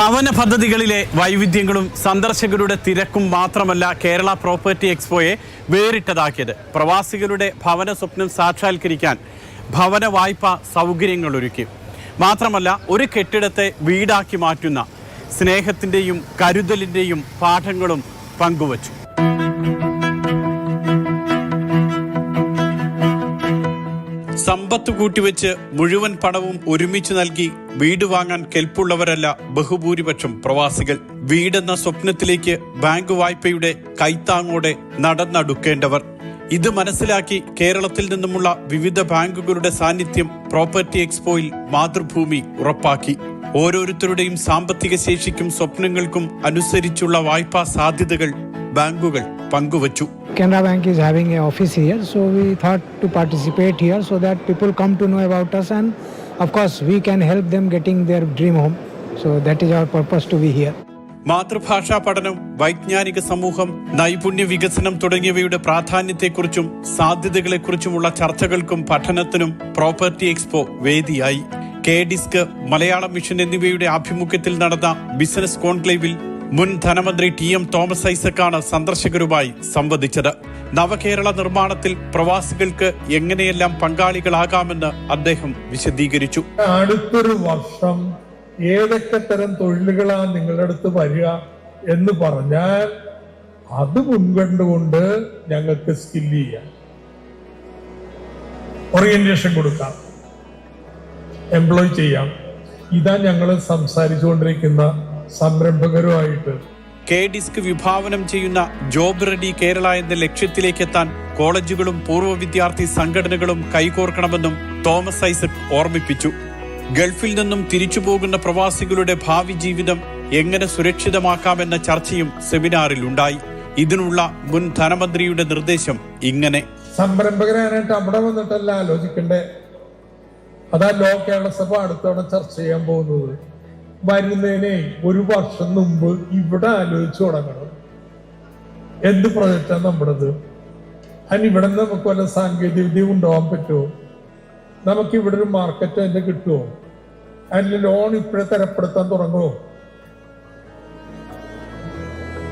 ഭവന പദ്ധതികളിലെ വൈവിധ്യങ്ങളും സന്ദർശകരുടെ തിരക്കും മാത്രമല്ല കേരള പ്രോപ്പർട്ടി എക്സ്പോയെ വേറിട്ടതാക്കിയത്. പ്രവാസികളുടെ ഭവന സ്വപ്നം സാക്ഷാത്കരിക്കാൻ ഭവന വായ്പ സൗകര്യങ്ങൾ ഒരുക്കി. മാത്രമല്ല ഒരു കെട്ടിടത്തെ വീടാക്കി മാറ്റുന്ന സ്നേഹത്തിന്റെയും കരുതലിന്റെയും പാഠങ്ങളും പങ്കുവച്ചു. സമ്പത്ത് കൂട്ടിവെച്ച് മുഴുവൻ പണവും ഒരുമിച്ച് നൽകി വീട് വാങ്ങാൻ കെൽപ്പുള്ളവരല്ല ബഹുഭൂരിപക്ഷം പ്രവാസികൾ. വീടെന്ന സ്വപ്നത്തിലേക്ക് ബാങ്ക് വായ്പയുടെ കൈത്താങ്ങോടെ നടന്നടുക്കേണ്ടവർ. ഇത് മനസ്സിലാക്കി കേരളത്തിൽ നിന്നുമുള്ള വിവിധ ബാങ്കുകളുടെ സാന്നിധ്യം പ്രോപ്പർട്ടി എക്സ്പോയിൽ മാതൃഭൂമി ഉറപ്പാക്കി. ഓരോരുത്തരുടെയും സാമ്പത്തിക ശേഷിക്കും സ്വപ്നങ്ങൾക്കും അനുസരിച്ചുള്ള വായ്പാ സാധ്യതകൾ ബാങ്കുകൾ പങ്കുവച്ചു. Canara bank is having a office here so we thought to participate here so that people come to know about us and of course we can help them getting their dream home so that is our purpose to be here മാതൃഭാഷാ പഠനം വൈജ്ഞാനിക സമൂഹം നൈപുണ്യ വികസനം തുടങ്ങിയവയുടെ പ്രാധാന്യത്തെക്കുറിച്ചും സാധ്യതകളെക്കുറിച്ചുമുള്ള ചർച്ചകൾക്കും പഠനത്തിനും പ്രോപ്പർട്ടി എക്സ്പോ വേദിയായി. കെ ഡിസ്ക് മലയാളം മിഷൻ എന്നിവയുടെ ആഭിമുഖ്യത്തിൽ നടന്ന ബിസിനസ് കോൺക്ലേവിൽ മുൻ ധനമന്ത്രി ടി എം തോമസ് ഐസക്കാണ് സന്ദർശകരുമായി സംവദിച്ചത്. നവകേരള നിർമ്മാണത്തിൽ പ്രവാസികൾക്ക് എങ്ങനെയെല്ലാം പങ്കാളികളാകാമെന്ന് അദ്ദേഹം വിശദീകരിച്ചു. അടുത്തൊരു വർഷം ഏതൊക്കെ തരം തൊഴിലുകളാണ് നിങ്ങളുടെ അടുത്ത് വരിക എന്ന് പറഞ്ഞാൽ അത് മുൻകണ്ടുകൊണ്ട് ഞങ്ങൾക്ക് സ്കില്ല് ചെയ്യാം. ഓറിയന്റേഷൻ കൊടുക്കാം. എംപ്ലോയ് ചെയ്യാം. ഇതാ ഞങ്ങൾ സംസാരിച്ചുകൊണ്ടിരിക്കുന്ന സംരംഭകരുമായിട്ട്. കെ ഡിസ്ക് വിഭാവനം ചെയ്യുന്ന ജോബ് റെഡി കേരള എന്ന ലക്ഷ്യത്തിലേക്ക് എത്താൻ കോളേജുകളും പൂർവ വിദ്യാർത്ഥി സംഘടനകളും കൈകോർക്കണമെന്നും തോമസ് ഐസക് ഓർമ്മിപ്പിച്ചു. ഗൾഫിൽ നിന്നും തിരിച്ചു പോകുന്ന പ്രവാസികളുടെ ഭാവി ജീവിതം എങ്ങനെ സുരക്ഷിതമാക്കാമെന്ന ചർച്ചയും സെമിനാറിൽ ഉണ്ടായി. ഇതിനുള്ള മുൻ ധനമന്ത്രിയുടെ നിർദ്ദേശം ഇങ്ങനെ. സംരംഭകരാനായിട്ട് അവിടെ വന്നിട്ടല്ല ആലോചിക്കണ്ടേ. അതാ ലോ കേരള സഭ അടുത്തവണ ചർച്ച ചെയ്യാൻ പോകുന്നത്. വരുന്നതിനെ ഒരു വർഷം മുമ്പ് ഇവിടെ ആലോചിച്ചു തുടങ്ങണം. എന്ത് പ്രൊജക്റ്റാണ് നമ്മുടേത്? അതിന് ഇവിടെ നിന്ന് നമുക്ക് വല്ല സാങ്കേതിക വിദ്യ കൊണ്ടുപോകാൻ പറ്റുമോ? നമുക്ക് ഇവിടെ ഒരു മാർക്കറ്റ് അതിന്റെ കിട്ടുമോ? അതിൽ ലോൺ ഇപ്പോഴേ തരപ്പെടുത്താൻ തുടങ്ങുമോ?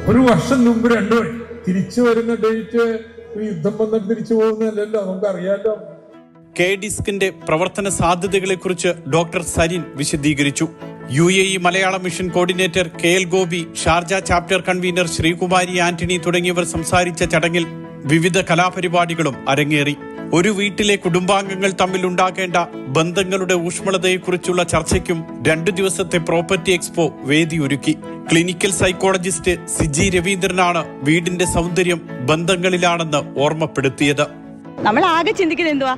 ഒരു വർഷം മുമ്പ് രണ്ടു തിരിച്ചു വരുന്ന ഡേറ്റ് ഒരു യുദ്ധം വന്നിട്ട് തിരിച്ചു പോകുന്നതല്ലല്ലോ നമുക്കറിയാലോ. കെ ഡിസ്കിന്റെ പ്രവർത്തന സാധ്യതകളെ കുറിച്ച് ഡോക്ടർ സരിൻ വിശദീകരിച്ചു. U A E Malayala mission coordinator K L Gopi Sharjah chapter convener Sreekumari Antony തുടങ്ങിയവർ സംസാരിച്ച ചടങ്ങിൽ വിവിധ കലാപരിപാടികളും അരങ്ങേറി. ഒരു വീട്ടിലെ കുടുംബാംഗങ്ങൾ തമ്മിൽ ഉണ്ടാകേണ്ട ബന്ധങ്ങളുടെ ഊഷ്മളതയെക്കുറിച്ചുള്ള ചർച്ചയ്ക്കും രണ്ടു ദിവസത്തെ പ്രോപ്പർട്ടി എക്സ്പോ വേദിയൊരുക്കി. ക്ലിനിക്കൽ സൈക്കോളജിസ്റ്റ് സിജി രവീന്ദ്രനാണ് വീടിന്റെ സൗന്ദര്യം ബന്ധങ്ങളിലാണെന്ന് ഓർമ്മപ്പെടുത്തിയത്. നമ്മൾ ആകെ ചിന്തിക്കുന്നത് എന്തുവാ?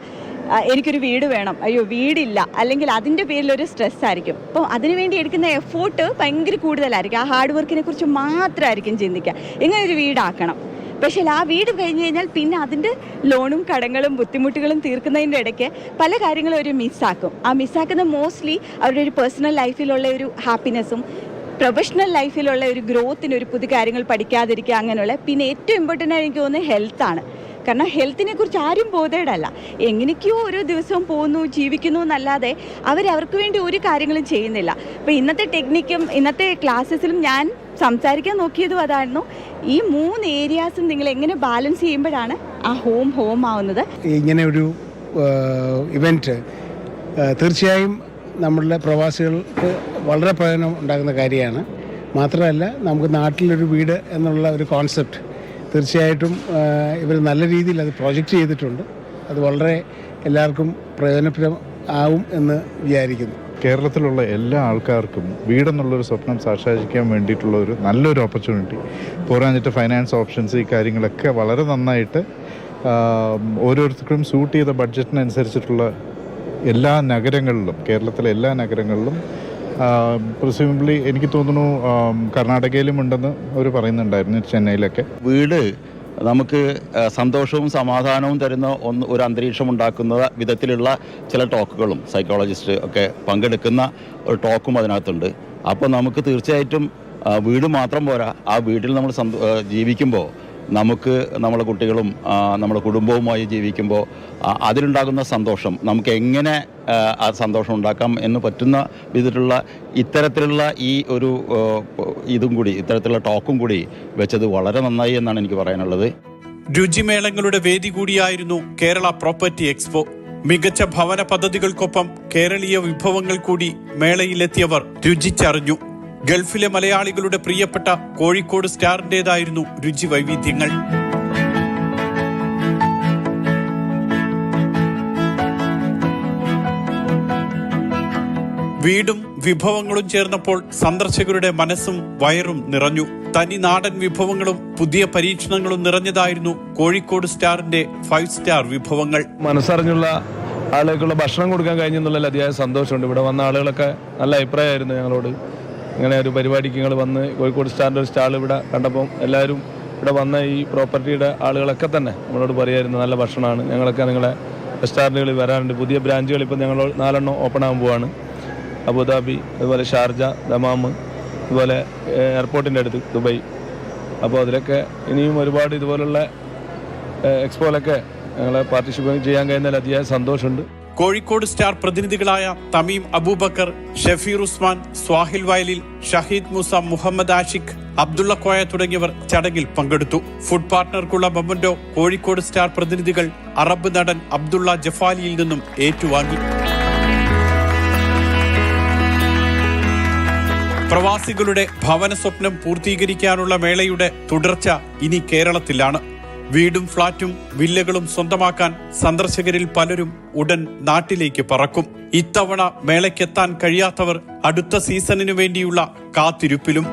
എനിക്കൊരു വീട് വേണം. അയ്യോ വീടില്ല. അല്ലെങ്കിൽ അതിന്റെ ഒരു സ്ട്രെസ് ആയിരിക്കും അപ്പോൾ അതിനുവേണ്ടി എടുക്കുന്ന എഫോർട്ട് ഭയങ്കര കൂടുതലായിരിക്കും. ആ ഹാർഡ് വർക്കിനെ കുറിച്ച് മാത്രമായിരിക്കും ചിന്തിക്കുക. ഇങ്ങനെ ഒരു വീടാക്കണം. പക്ഷേ ആ വീട് കഴിഞ്ഞ് കഴിഞ്ഞാൽ പിന്നെ അതിന്റെ ലോണും കടങ്ങളും ബുദ്ധിമുട്ടുകളും തീർക്കുന്നതിന്റെ ഇടയ്ക്ക് പല കാര്യങ്ങളും അവർ മിസ്സാക്കും. ആ മിസ്സാക്കുന്ന മോസ്റ്റ്ലി അവരുടെ ഒരു പേഴ്സണൽ ലൈഫിലുള്ള ഒരു ഹാപ്പിനെസ്സും പ്രൊഫഷണൽ ലൈഫിലുള്ള ഒരു ഗ്രോത്തിന് ഒരു പുതിയ കാര്യങ്ങൾ പഠിക്കാതിരിക്കുക അങ്ങനെയുള്ള പിന്നെ ഏറ്റവും ഇമ്പോർട്ടന്റ് ആയി എനിക്ക് തോന്നുന്നത് ഹെൽത്താണ്. കാരണം ഹെൽത്തിനെ കുറിച്ച് ആരും ബോധേഡല്ല. എങ്ങനെയൊക്കെയോ ഓരോ ദിവസവും പോകുന്നു ജീവിക്കുന്നു എന്നല്ലാതെ അവർ അവർക്ക് വേണ്ടി ഒരു കാര്യങ്ങളും ചെയ്യുന്നില്ല. അപ്പോൾ ഇന്നത്തെ ടെക്നിക്കും ഇന്നത്തെ ക്ലാസ്സസിലും ഞാൻ സംസാരിക്കാൻ നോക്കിയതും അതായിരുന്നു. ഈ മൂന്ന് ഏരിയാസും നിങ്ങൾ എങ്ങനെ ബാലൻസ് ചെയ്യുമ്പോഴാണ് ആ ഹോം ഹോം ആവുന്നത്? ഇങ്ങനെ ഒരു ഇവന്റ് തീർച്ചയായും നമ്മളുടെ പ്രവാസികൾക്ക് വളരെ പ്രയോജനം ഉണ്ടാകുന്ന കാര്യമാണ്. മാത്രമല്ല നമുക്ക് നാട്ടിലൊരു വീട് എന്നുള്ള ഒരു കോൺസെപ്റ്റ് തീർച്ചയായിട്ടും ഇവർ നല്ല രീതിയിൽ അത് പ്രോജക്റ്റ് ചെയ്തിട്ടുണ്ട്. അത് വളരെ എല്ലാവർക്കും പ്രയോജനപ്രം ആവും എന്ന് വിചാരിക്കുന്നു. കേരളത്തിലുള്ള എല്ലാ ആൾക്കാർക്കും വീടെന്നുള്ളൊരു സ്വപ്നം സാക്ഷാത്കരിക്കാൻ വേണ്ടിയിട്ടുള്ള ഒരു നല്ലൊരു ഓപ്പർച്യൂണിറ്റി പോരാഞ്ഞിട്ട് ഫൈനാൻസ് ഓപ്ഷൻസ് ഈ കാര്യങ്ങളൊക്കെ വളരെ നന്നായിട്ട് ഓരോരുത്തർക്കും സൂട്ട് ചെയ്ത ബഡ്ജറ്റിനനുസരിച്ചിട്ടുള്ള എല്ലാ നഗരങ്ങളിലും കേരളത്തിലെ എല്ലാ നഗരങ്ങളിലും പ്രിസ്യൂംബ്ലി എനിക്ക് തോന്നുന്നു കർണാടകയിലും ഉണ്ടെന്ന് അവർ പറയുന്നുണ്ടായിരുന്നു ചെന്നൈയിലൊക്കെ. വീട് നമുക്ക് സന്തോഷവും സമാധാനവും തരുന്ന ഒന്ന് ഒരു അന്തരീക്ഷം ഉണ്ടാക്കുന്ന വിധത്തിലുള്ള ചില ടോക്കുകളും സൈക്കോളജിസ്റ്റ് ഒക്കെ പങ്കെടുക്കുന്ന ഒരു ടോക്കും അതിനകത്തുണ്ട്. അപ്പോൾ നമുക്ക് തീർച്ചയായിട്ടും വീട് മാത്രം പോരാ. ആ വീട്ടിൽ നമ്മൾ ജീവിക്കുമ്പോൾ നമുക്ക് നമ്മുടെ കുട്ടികളും നമ്മുടെ കുടുംബവുമായി ജീവിക്കുമ്പോൾ അതിലുണ്ടാകുന്ന സന്തോഷം നമുക്ക് എങ്ങനെ ആ, സന്തോഷം ഉണ്ടാക്കാം എന്ന് പറ്റുന്ന വിധത്തിലുള്ള ഇത്തരത്തിലുള്ള ഈ ഒരു ഇതും കൂടി ഇത്തരത്തിലുള്ള ടോക്കും കൂടി വെച്ചത് വളരെ നന്നായി എന്നാണ് എനിക്ക് പറയാനുള്ളത്. രുചിമേളങ്ങളുടെ വേദി കൂടിയായിരുന്നു കേരള പ്രോപ്പർട്ടി എക്സ്പോ. മികച്ച ഭവന പദ്ധതികൾക്കൊപ്പം കേരളീയ വിഭവങ്ങൾ കൂടി മേളയിലെത്തിയവർ രുചിച്ചറിഞ്ഞു. ഗൾഫിലെ മലയാളികളുടെ പ്രിയപ്പെട്ട കോഴിക്കോട് സ്റ്റാറിന്റേതായിരുന്നു രുചി വൈവിധ്യങ്ങൾ. വീടും വിഭവങ്ങളും ചേർന്നപ്പോൾ സന്ദർശകരുടെ മനസ്സും വയറും നിറഞ്ഞു. തനി നാടൻ വിഭവങ്ങളും പുതിയ പരീക്ഷണങ്ങളും നിറഞ്ഞതായിരുന്നു കോഴിക്കോട് സ്റ്റാറിന്റെ ഫൈവ് സ്റ്റാർ വിഭവങ്ങൾ. മനസ്സറിഞ്ഞുള്ള ആളുകൾക്കുള്ള ഭക്ഷണം കൊടുക്കാൻ കഴിഞ്ഞെന്നുള്ളതിൽ അതിയായ സന്തോഷമുണ്ട്. ഇവിടെ വന്ന ആളുകളൊക്കെ നല്ല അഭിപ്രായമായിരുന്നു ഞങ്ങളോട്. ഇങ്ങനെ ഒരു പരിപാടിക്ക് നിങ്ങൾ വന്ന് കോഴിക്കോട് സ്റ്റാറിന്റെ ഒരു സ്റ്റാൾ ഇവിടെ കണ്ടപ്പം എല്ലാവരും ഇവിടെ വന്ന ഈ പ്രോപ്പർട്ടിയുടെ ആളുകളൊക്കെ തന്നെ നമ്മളോട് പറയായിരുന്നു നല്ല ഭക്ഷണമാണ്. ഞങ്ങളൊക്കെ നിങ്ങളെ റെസ്റ്റോറന്റുകളിൽ വരാറുണ്ട്. പുതിയ ബ്രാഞ്ചുകൾ ഇപ്പം ഞങ്ങൾ നാലെണ്ണം ഓപ്പൺ ആകാൻ പോവാണ്. അബുദാബി അതുപോലെ ഷാർജ ദമാം അതുപോലെ എയർപോർട്ടിന്റെ അടുത്ത് ദുബായ്. അപ്പോൾ അതിലൊക്കെ ഇനിയും ഒരുപാട് ഇതുപോലുള്ള എക്സ്പോയിലൊക്കെ ഞങ്ങളെ പാർട്ടിസിപ്പേറ്റ് ചെയ്യാൻ കഴിഞ്ഞാൽ അതിയായ സന്തോഷമുണ്ട്. കോഴിക്കോട് സ്റ്റാർ പ്രതിനിധികളായ തമീം അബൂബക്കർ ഷെഫീർ ഉസ്മാൻ സ്വാഹിൽ വയലിൽ ഷഹീദ് മൂസ മുഹമ്മദ് ആഷിഖ് അബ്ദുള്ള കോയ തുടങ്ങിയവർ ചടങ്ങിൽ പങ്കെടുത്തു. ഫുഡ് പാർട്ട്ണർക്കുള്ള മൊമന്റോ കോഴിക്കോട് സ്റ്റാർ പ്രതിനിധികൾ അറബ് നടൻ അബ്ദുള്ള ജഫാലിയിൽ നിന്നും ഏറ്റുവാങ്ങി. പ്രവാസികളുടെ ഭവന സ്വപ്നം പൂർത്തീകരിക്കാനുള്ള മേളയുടെ തുടർച്ച ഇനി കേരളത്തിലാണ്. വീടും ഫ്ളാറ്റും വില്ലകളും സ്വന്തമാക്കാൻ സന്ദർശകരിൽ പലരും ഉടൻ നാട്ടിലേക്ക് പറക്കും. ഇത്തവണ മേളയ്ക്കെത്താൻ കഴിയാത്തവർ അടുത്ത സീസണിനു വേണ്ടിയുള്ള കാത്തിരിപ്പിലും